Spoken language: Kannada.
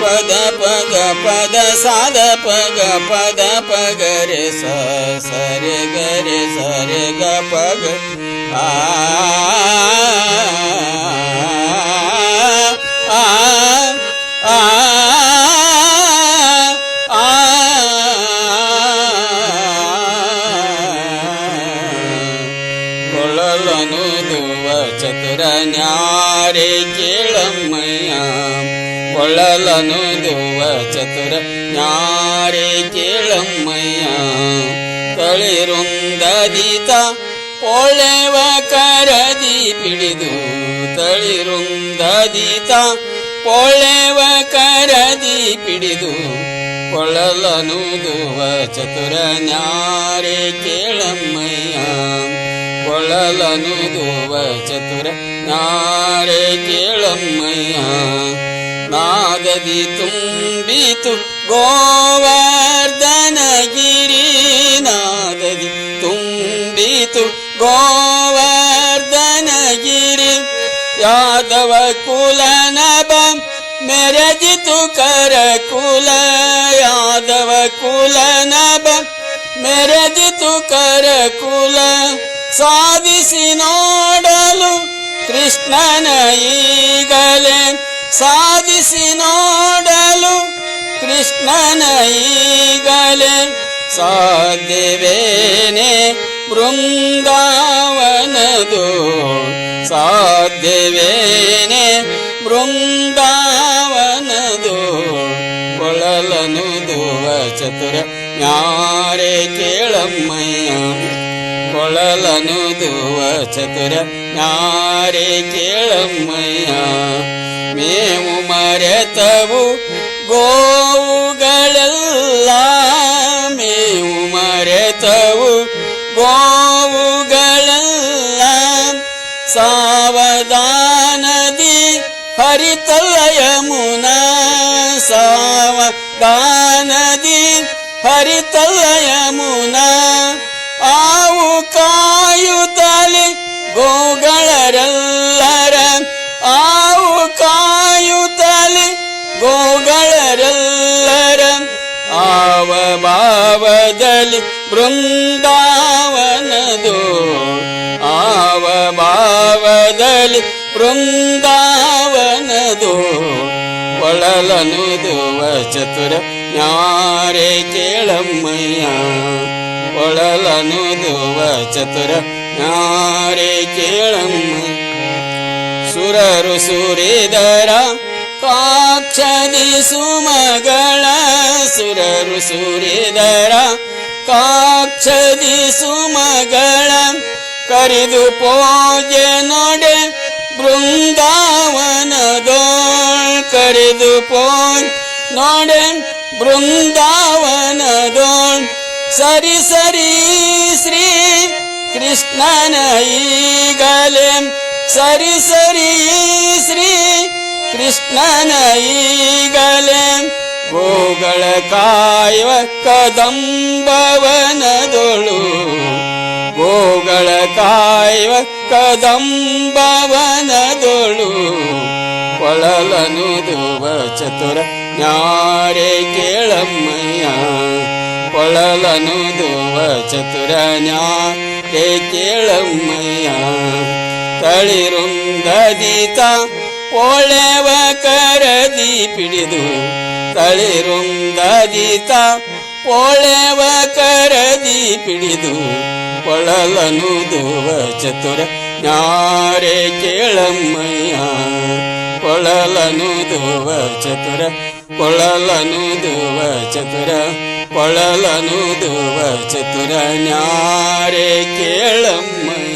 ಪದ ಪಗ ಪದ ಸಾದ ಪಗ ಪದ ಪಗ ರೆ ಸ ಸರೆ ಗರೆ ಸರೆ ಗ ಪಗ ಆ ಆ ಆ ಕೊಳಲನು ದುವ ಚತುರ ನ್ಯಾರೆ ಕೇಳಮ್ಮಯ್ಯ ಕೊಳಲನು ದುವ ಚತುರ ನ್ಯಾರೆ ಕೇಳಮ್ಮಯ್ಯ. ತಳಿರುಂದದಿತ ಒಳೆವ ಕರದಿ ಪಿಡಿದು ತಳಿರುಂದದಿತ ಒಳೆವ ಕರದಿ ಪಿಡಿದು ಕೊಳಲನು ದುವ ಚತುರ ನ್ಯಾರೆ ಕೇಳಮ್ಮಯ್ಯ. ಕೊಳಲನು ದುವ ಚತುರ ನಾರೆ ಕೇಳಮ್ಮಯ್ಯ. ನಾದದಿ ತುಂಬಿತು, ಗೋವರ್ಧನಗಿರಿ ನಾಗದಿ ತುಂಬಿತು, ಗೋವರ್ಧನಗಿರಿ. ಯಾದವ ಕುಲನಬ ಮೆರಜಿತು ಕರ ಕುಲ ಯಾದವ ಕುಲನಬ ಮೆರಜಿತು ಕರ ಕುಲ ಸಾಧಿಸಿ ನೋಡಲು ಕೃಷ್ಣನ ಈಗಲೇ ಸಾಧಿಸಿ ನೋಡಲು ಕೃಷ್ಣನ ಈಗಲೇ ಸಾಧ್ಯವೇನೆ ಬೃಂದಾವನದು. ಸಾಧ್ಯವೇನೆ ಬೃಂದಾವನದು. ಕೊಳಲನು ದುವ ಚತುರ ನ್ಯಾರೆ ಕೇಳಮ್ಮಯ್ಯ? ಕೊಳಲನು ದುವ ಚತುರ ನ್ಯಾರೆ ಕೇಳಮ್ಮಯ್ಯ? ಮೇವು ಮರೆತವು, ಗೋವುಗಳೆಲ್ಲ ಮೇವು ಮರೆತವು, ಗೋವುಗಳೆಲ್ಲ ಸಾವಧಾನದಿ ಹರಿತಲಯ ಮುನ ಸಾವಧಾನದಿ ಹರಿತಲಯ ಮುನ ಆವು ಕಾಯುತ್ತಲೆ ಗೋಗಳರೆಲ್ಲರ ಗೋಗಳರೆಲ್ಲರ ಆವ ಭಾವದಲ್ಲಿ ಬೃಂದಾವನದು. ಆವ ಭಾವದಲ್ಲಿ ಬೃಂದಾವನದು. ಒಳಲನು ದುವ ಚತುರ ನ್ಯಾರೆ ಕೇಳಮ್ಮಯ್ಯ. ಒಳಲನು ದುವ ಚತುರ ನ್ಯಾರೆ ಕೇಳಮ್ಮ ಸುರರು ಸುರಿದರ ಕಾಕ್ಷದಿ ಸುಮಗಳ ಸುರರು ಸುರಿದರ ಕಾಕ್ಷದಿ ಸುಮಗಳ ಕರಿದು ಪೂಜೆ ನೊಡೆ ಬೃಂದಾವನದೋಳ್ ಕರೆದು ಪೋಯ್ ನೋಡೆ ಬೃಂದಾವನದೋಳ್ ಸರಿ ಸರಿ ಶ್ರೀ ಕೃಷ್ಣನ ಈಗಲೇ ಸರಿ ಸರಿ ಶ್ರೀ ಕೃಷ್ಣನ ಈಗಲೇ ಗೋಗಳ ಕಾಯುವ ಕದಂಬವನದೊಳು. ಗೋಗಳ ಕಾಯುವ ಕದಂಬವನದೊಳು. ಕೊಳಲನು ದುವ ಚತುರ ನ್ಯಾರೆ ಕೇಳಮ್ಮಯ್ಯ. ಕೊಳಲನು ಚತುರ ನ್ಯಾರೆ ಕೇಳಮ್ಮಯ್ಯ. ತಳಿರುಂದದಿತ ಪೊಳೆವ ಕರದಿ ಪಿಡಿದು ತಳಿರುಂದದಿತ ಪೊಳೆವ ಕರದಿ ಪಿಡಿದು ಕೊಳಲನು ದುವ ಚತುರ. ನ್ಯಾರೆ ಕೇಳಮ್ಮಯ್ಯ, ಕೊಳಲನು ದುವ ಚತುರ. ಕೊಳಲನು ದುವ ಚತುರ, ಕೊಳಲನು ದುವ ಚತುರ. ನ್ಯಾರೆ ಕೇಳಮ್ಮಯ್ಯ